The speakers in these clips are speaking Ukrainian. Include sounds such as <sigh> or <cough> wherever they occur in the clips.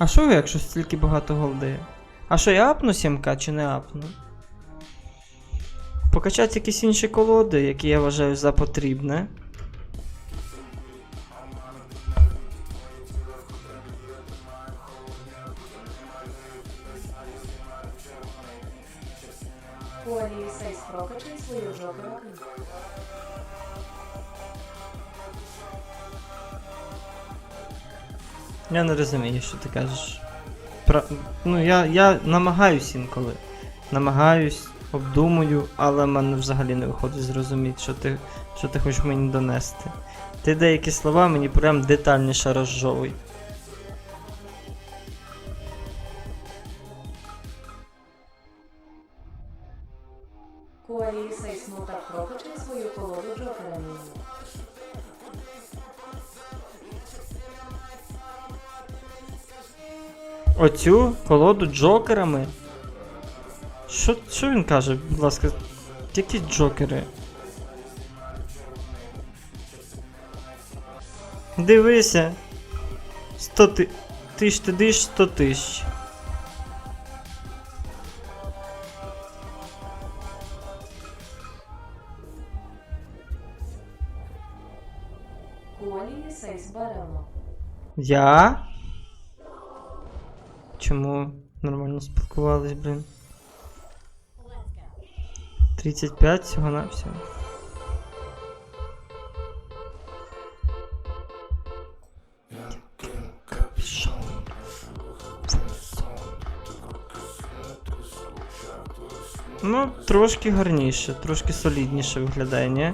А що, якщо стільки багато голди? А що, я апну 7к чи не апну? Покачати якісь інші колоди, які я вважаю за потрібне. Розумію, що ти кажеш. Про... Ну, я, я намагаюсь інколи. Намагаюсь, обдумую, але в мене взагалі не виходить зрозуміти, що ти, що ти хочеш мені донести. Ти деякі слова мені прям детальніше розжовуй. Оцю колоду джокерами. Що, що він каже, будь ласка, які джокери? Дивися. 100 ти... Ти ж ти диш 100 тисяч. Я? Чому нормально спілкувались, блін? 35 всього на всього. Ну, трошки гарніше, трошки солідніше виглядає, ні?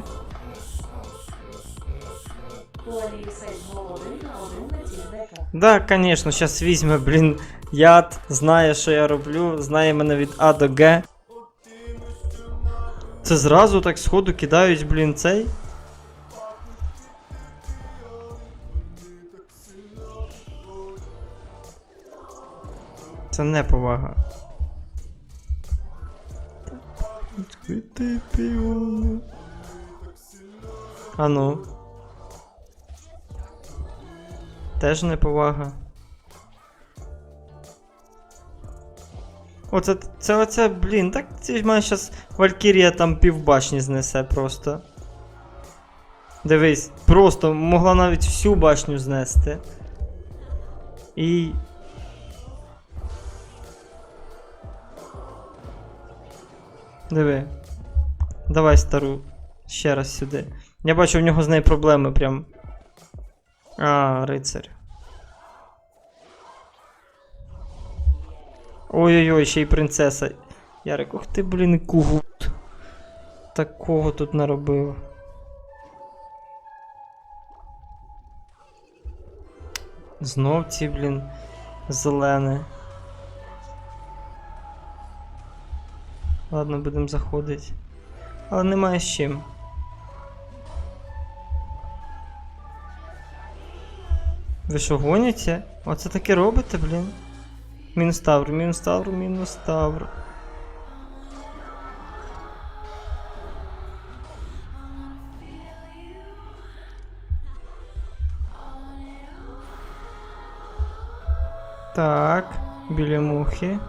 Полі Сейс Гол 1 на 1 на ціль дека. Да, конечно, сейчас візьме, блін, Яд, знає, що я роблю, знає мене від А до Г. Це зразу так сходу кидають, блін, цей. Це не повага. А ну. Теж неповага. Оце це оце, блін, так це ж мене щас Валькірія там півбашні знесе просто. Дивись, просто могла навіть всю башню знести. І. Диви. Давай стару. Ще раз сюди. Я бачу, в нього з нею проблеми прям. А, рицарь. Ой-ой-ой, ще й принцеса. Ярик, ух ти, блін, кугут. Такого тут наробив. Знов ці, блін, зелене. Ладно, будемо заходити. Але немає з чим. Ви що гоніте? Оце таке робите, блін? Мінус тавр, мінус тавр, мінус тавр. Так, біля мухи.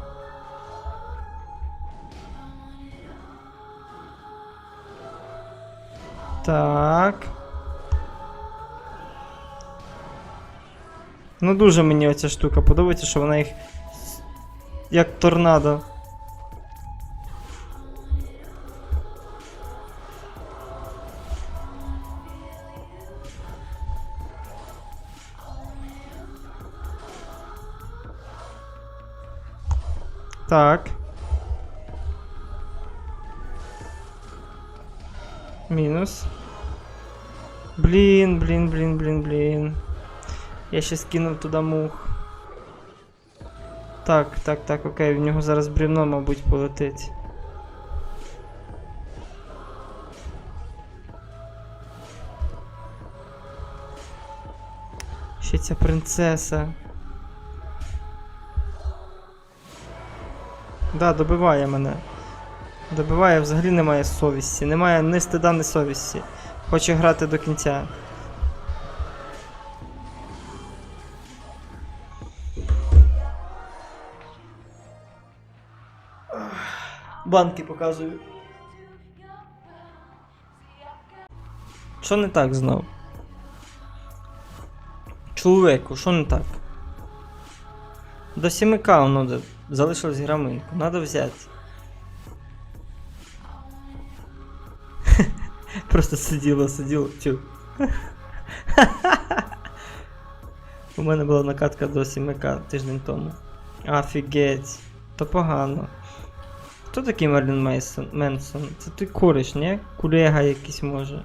Так. Ну дуже мені оця штука подобається, що вона їх як торнадо. Так. Мінус. Блін, блін, блін, блін, блін. Я ще скинув туди мух. Так, так, так, окей, в нього зараз брівно, мабуть, полетить. Ще ця принцеса. Да, добиває мене. Добиває, взагалі немає совісті. Немає ні стида, совісті. Хоче грати до кінця. Банки показую. Що не так знов? Чоловіку, що не так? До 7к воно залишилось граминку, надо взяти. <laughs> Просто сиділо, сиділо. Тю. <laughs> У мене була накатка до 7к тиждень тому. Офігеть. То погано. Хто такий Мерлін Мейсон? Менсон? Це той кореш, ні? Кулега якийсь може.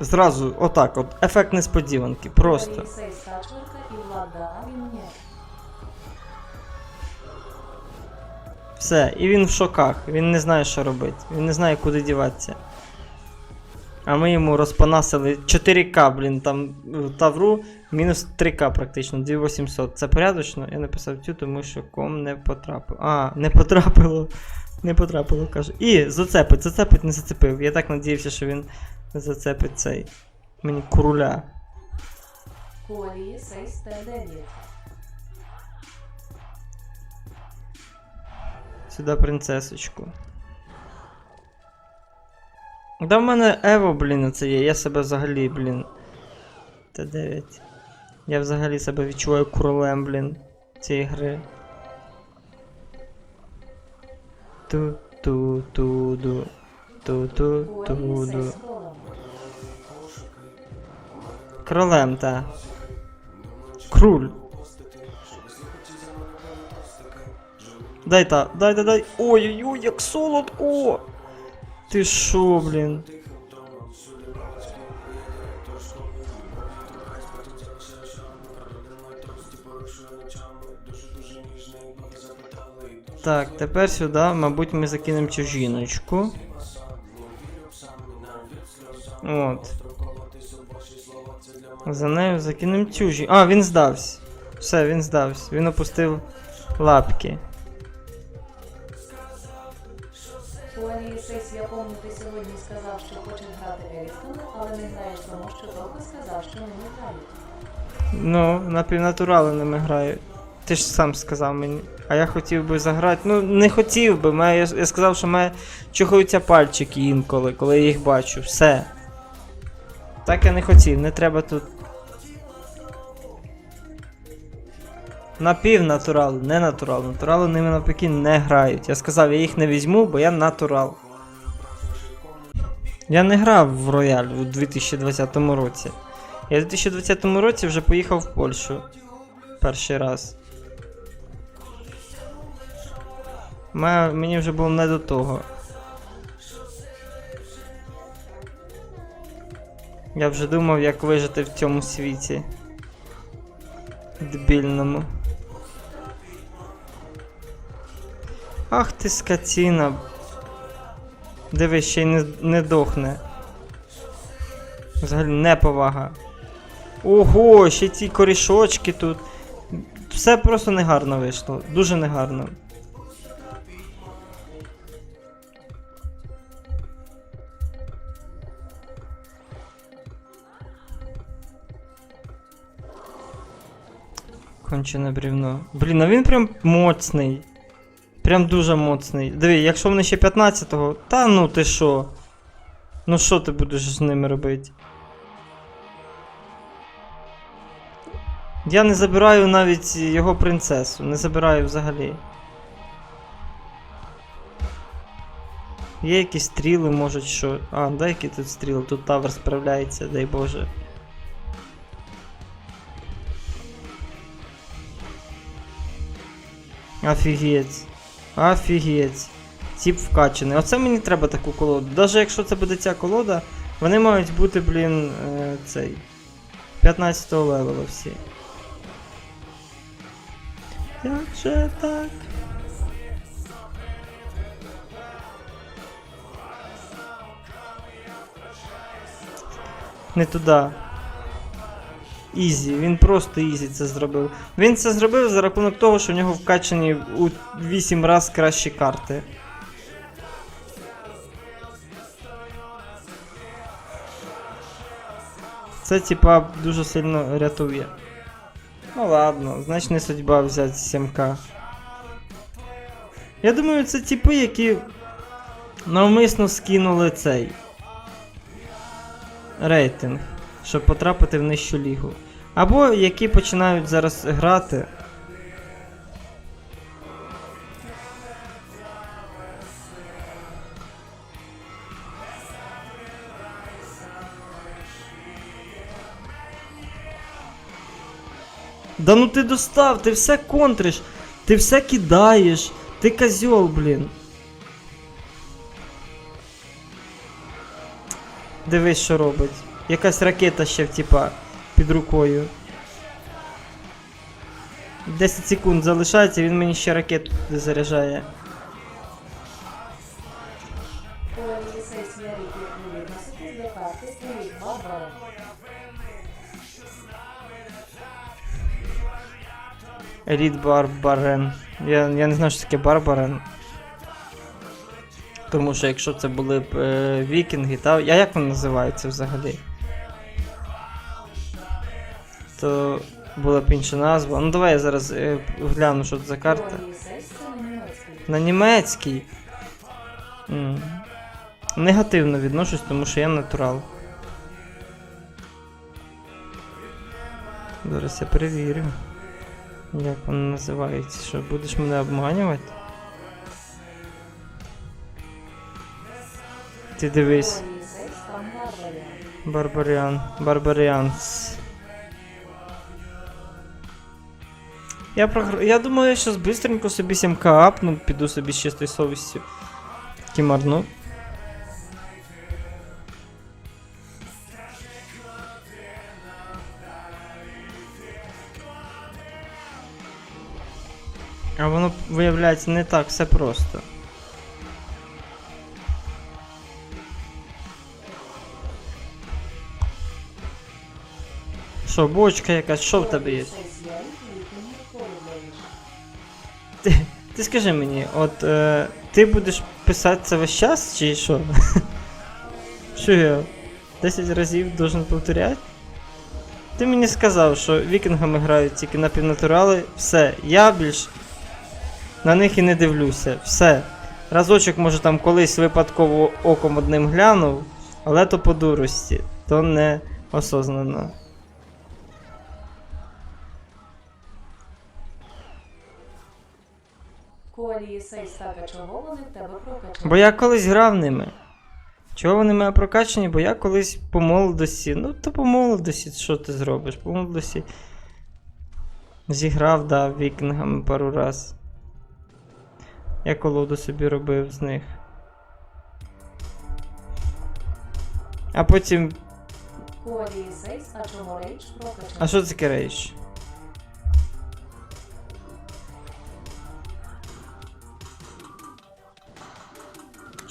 Зразу, отак, от, ефект несподіванки, просто. Все, і він в шоках, він не знає, що робити, він не знає, куди діватися. А ми йому розпанасили 4К, блін, там в Тавру мінус 3К практично, 2800. Це порядочно? Я написав тю, тому що ком не потрапив. А, не потрапило. Не потрапило, каже. І зацепить, зацепить, не зацепив. Я так надіявся, що він зацепить цей. Мені куруля. Куалии 6 Т9. Сюди принцесочку. Да в мене Ево, блін, це є. Я себе взагалі, блін. Т9. Я взагалі себе відчуваю королем, блін, цієї гри. Ту-ту-ту-ду. Ту-ту-ту-ду. Королем, та. Круль. Дай та, дай, дай, дай. Ой-ой-ой, як солодко! Ти шо, блін? Так, тепер сюди, мабуть, ми закинемо цю жіночку. От. За нею закинемо цю жінку. А, він здався. Все, він здався. Він опустив лапки. Куалії 6, я пам'ятаю, ти сьогодні сказав, що хочеш грати еліфтами, але не граєш тому, що довго сказав, що не грають. Ну, напівнатуралами граю. Ти ж сам сказав мені. А я хотів би заграти. Ну, не хотів би. Має, я, сказав, що має чухаються пальчики інколи, коли я їх бачу. Все. Так я не хотів, не треба тут. Напівнатурал, не натурал. Натурали ними навпаки не грають. Я сказав, я їх не візьму, бо я натурал. Я не грав в рояль у 2020 році. Я в 2020 році вже поїхав в Польщу. Перший раз. Мені вже було не до того. Я вже думав, як вижити в цьому світі. Дебільному. Ах ти скотіна. Дивись, ще й не, не дохне. Взагалі неповага. Ого, ще ці корішочки тут. Все просто негарно вийшло. Дуже негарно. Кончене брівно. Блін, а він прям моцний. Прям дуже моцний. Диви, якщо вони ще 15-го, та ну ти що? Ну що ти будеш з ними робити? Я не забираю навіть його принцесу, не забираю взагалі. Є якісь стріли, можуть що. А, дай які тут стріли, тут тавер справляється, дай Боже. Офігеть. Офігеть. Тіп вкачаний. Оце мені треба таку колоду. Навіть якщо це буде ця колода, вони мають бути, блін, е, цей. 15 го левела всі. Як же так? Не туди. Ізі, він просто ізі це зробив. Він це зробив за рахунок того, що в нього вкачані у 8 раз кращі карти. Це типа дуже сильно рятує. Ну ладно, значить не судьба взяти 7К. Я думаю, це типи, які навмисно скинули цей рейтинг щоб потрапити в нижчу лігу. Або які починають зараз грати. Да ну ти достав, ти все контриш, ти все кидаєш, ти козьол, блін. Дивись, що робить. Якась ракета ще типа під рукою. 10 секунд залишається, він мені ще ракету заряджає. Еліт Барбарен. Я, я не знаю, що таке Барбарен. Тому що якщо це були б е, вікінги, та. А як вони називаються взагалі? То була б інша назва. Ну давай я зараз е, гляну, що це за карта. На німецький. М. Негативно відношусь, тому що я натурал. Зараз я перевірю. Як воно називається? Що, будеш мене обманювати? Ти дивись. Барбаріан. Барбаріанс. Я прогр... Я думаю, я щас быстренько собі 7к апну, піду собі з чистою совістю. Кімарну. А воно виявляється не так все просто. Що, бочка якась, що в тебе є? Ти, скажи мені, от е, ти будеш писати це весь час, чи що? <laughs> Що я 10 разів должен повторяти? Ти мені сказав, що вікінгами грають тільки напівнатурали, все, я більш на них і не дивлюся. Все. Разочок, може, там колись випадково оком одним глянув, але то по дурості, то не осознано. Поліцейська, чого вони в тебе прокачали? Бо я колись грав ними. Чого вони мене прокачані? Бо я колись по молодості. Ну, то по молодості, що ти зробиш? По молодості. Зіграв, да, вікінгами пару раз. Я колоду собі робив з них. А потім. Поліцейськ, а чому рейдж прокачали? А що таке рейдж?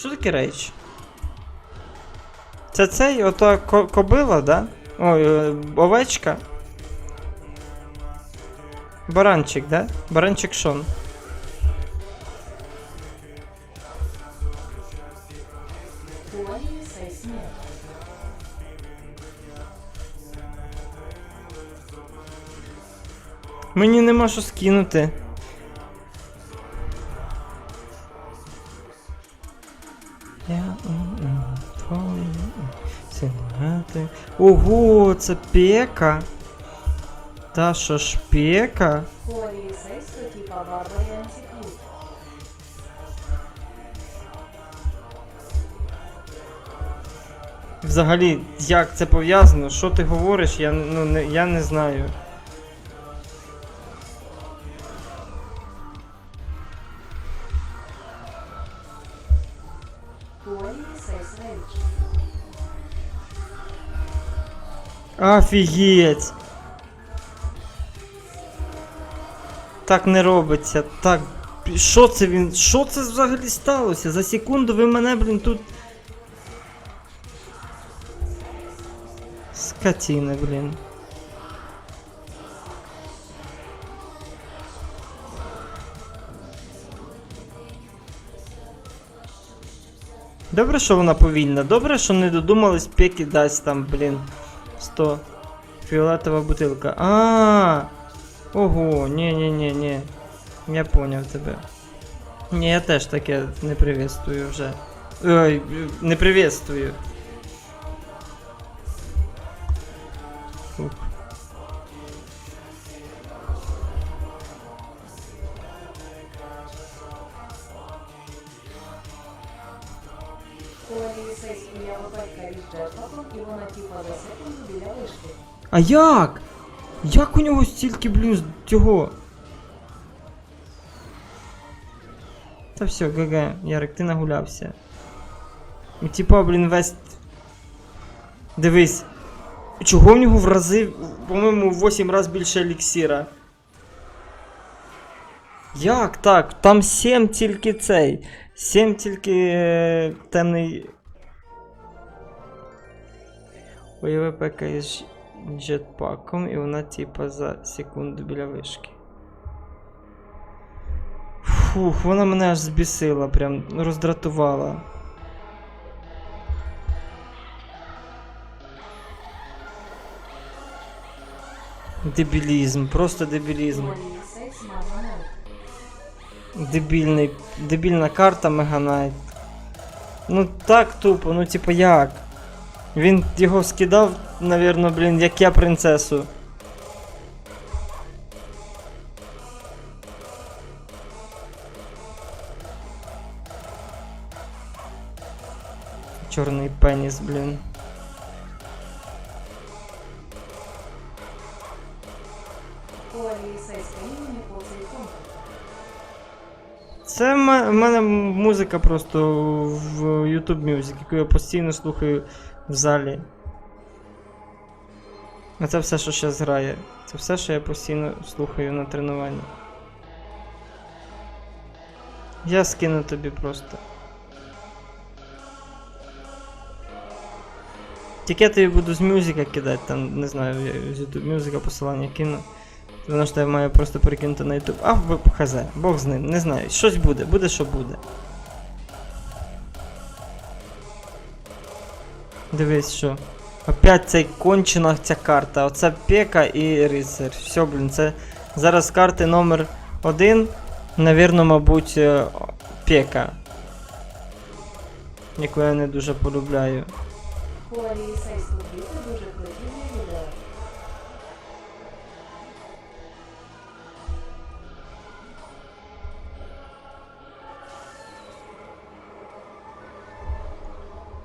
Що таке рейдж? Це цей ото ко- кобила, да? Ой, е, овечка. Баранчик, да? Баранчик Шон. Мені нема що скинути. Ого, це пека. Та що ж пека? Взагалі, як це пов'язано? Що ти говориш? Я, ну, не, я не знаю. Офігеть! Так не робиться. Так. Що це він? Що це взагалі сталося? За секунду ви мене, блін, тут. Скотина, блін. Добре, що вона повільна. Добре, що не додумались пеки дасть там, блін. 100. Фіолетова бутилка. А. Ого, ні-ні-ні-ні. Я поняв тебе. Ні, я теж таке не приветствую вже. Ой, не приветствую. А як? Як у нього стільки, блін, цього? Та все, ГГ, Ярик, ти нагулявся. І типа, блін, весь. Дивись. Чого в нього в рази, по-моєму, в 8 разів більше еліксіра? Як так? Там 7 тільки цей. 7 тільки е, темний. Пека із джетпаком, і вона типа за секунду біля вишки. Фух, вона мене аж збісила, прям роздратувала. Дебілізм, просто дебілізм. Дебільний, дебільна карта Меганайт. Ну так тупо, ну типу як? Він його скидав, навірно, блін, як я принцесу. Чорний пеніс, блін. Це в мене музика просто в YouTube Music, яку я постійно слухаю в залі. А це все, що зараз грає. Це все, що я постійно слухаю на тренуванні. Я скину тобі просто. Тільки я тобі буду з мюзика кидати, там, не знаю, я з YouTube Music посилання кину. Воно ж тебе має просто перекинути на YouTube. А хз, Бог з ним, не знаю. Щось буде, буде, що буде. Дивись, що. Опять цей кончена ця карта. Оце пека і рицар. Все, блін, це зараз карти номер один. Навірно, мабуть, е, пека. Яку я не дуже полюбляю.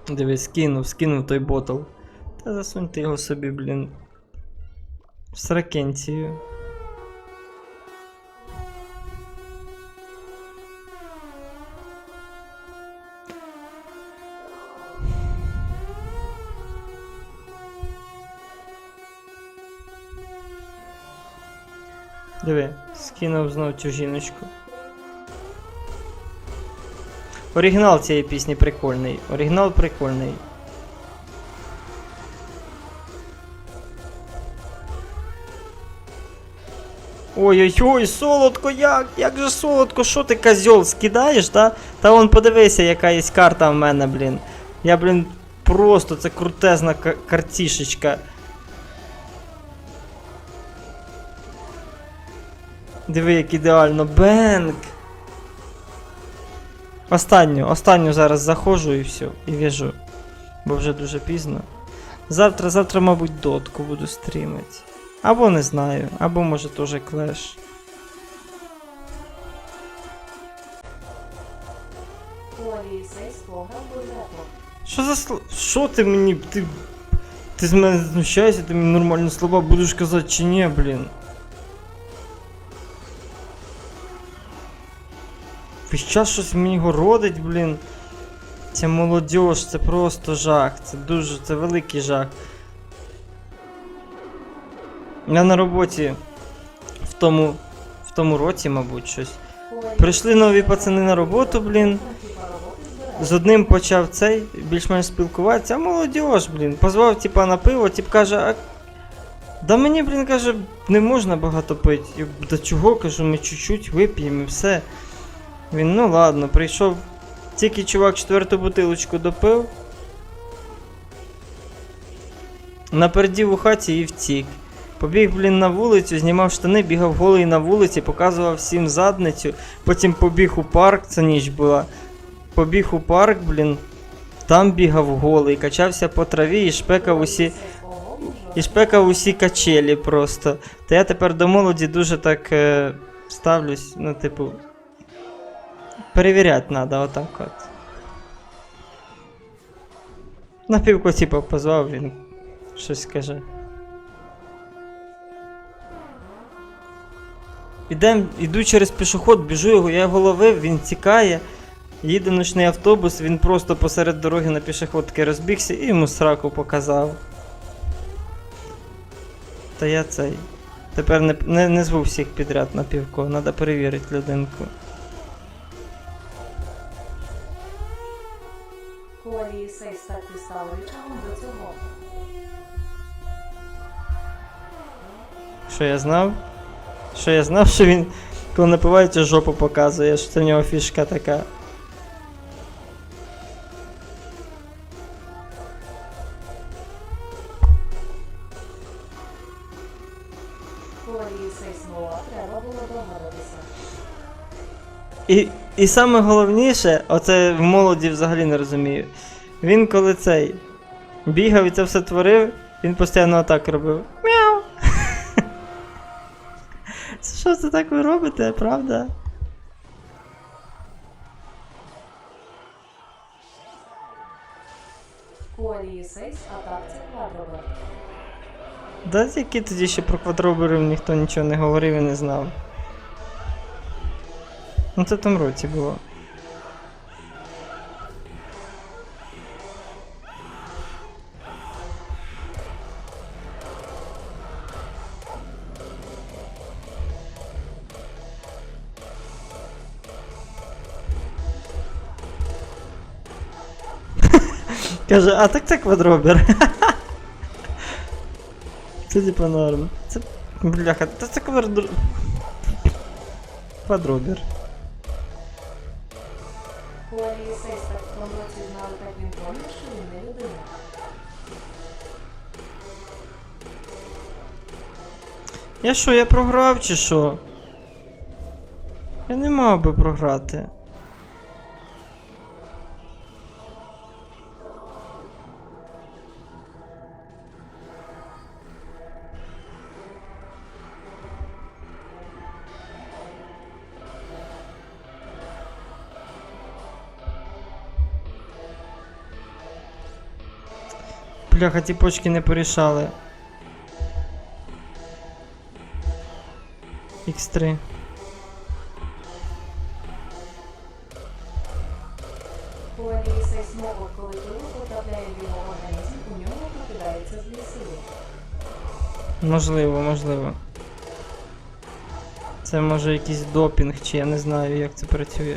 Дивись, скинув, скинув той ботл. Та засуньте його собі, блін. В сракенцію. Диви, скинув знов цю жіночку. Оригінал цієї пісні прикольний. Оригінал прикольний. Ой-ой-ой, солодко, як? Як же солодко, що ти козьол скидаєш, та? Та вон подивися, яка є карта в мене, блін. Я, блін, просто це крутезна ка- картішечка. Диви, як ідеально. Бенк! Останню, останню зараз заходжу і все, і в'яжу. Бо вже дуже пізно. Завтра, завтра, мабуть, дотку буду стрімити. Або не знаю, або може теж клеш. Що за слова? Що ти мені. Ти. Ти з мене знущаєшся, ти мені нормальні слова будеш казати чи ні, блін. Весь час щось мені городить, блін. Ця молодіж, це просто жах. Це дуже, це великий жах. Я на роботі в тому, в тому році, мабуть, щось. Прийшли нові пацани на роботу, блін. З одним почав цей більш-менш спілкуватися, а молодіж, блін. Позвав типа на пиво, тип каже, а. Да мені, блін, каже, не можна багато пити. Я, Да чого, кажу, ми чуть-чуть вип'ємо і все. Він, ну ладно, прийшов. Тільки чувак четверту бутилочку допив. напердів у хаті і втік. Побіг, блін, на вулицю, знімав штани, бігав голий на вулиці, показував всім задницю. Потім побіг у парк, це ніч була. Побіг у парк, блін, там бігав голий, качався по траві і шпекав усі. І шпекав усі качелі просто. Та я тепер до молоді дуже так е, ставлюсь, ну, типу. Перевіряти треба, отак от. На півку позвав, він щось каже. Ідем, іду через пішоход, біжу його, я його ловив, він тікає. Їде ночний автобус, він просто посеред дороги на пішохідки розбігся і йому сраку показав. Та я цей. Тепер не, не, не зву всіх підряд на півко, треба перевірити людинку. Колі Сейс так і став речагом до цього. Що я знав? Що я знав, що він, коли напивається, жопу показує, що це в нього фішка така. І, і саме головніше, оце в молоді взагалі не розумію. Він коли цей бігав і це все творив, він постійно отак робив. Що це так ви робите, правда? Колі Сейс, а так це квадробер. Да які тоді ще про квадроберів ніхто нічого не говорив і не знав. Ну це там році було. Каже, а так <laughs> це квадробер. Це типа норм. Це. Бляха, та це квадро... Квадробер. Я що, я програв чи що? Я не мав би програти. Бляха, ті почки не порішали. X3. Колі Сейс коли пиво потрапляє його організм, у нього покидається злі сили. Можливо, можливо. Це може якийсь допінг, чи я не знаю, як це працює.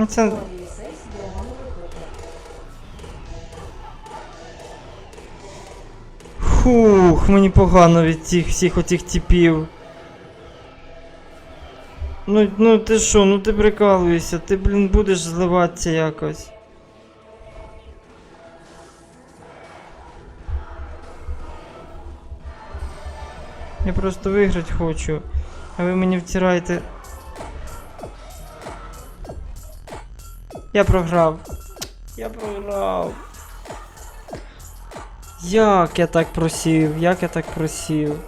Ну це. Фух, мені погано від цих всіх отих типів. Ну, ну ти що, ну ти прикалуєшся, ти, блін, будеш зливатися якось. Я просто виграти хочу, а ви мені втираєте. Я програв. Я програв. Як я так просів? Як я так просів?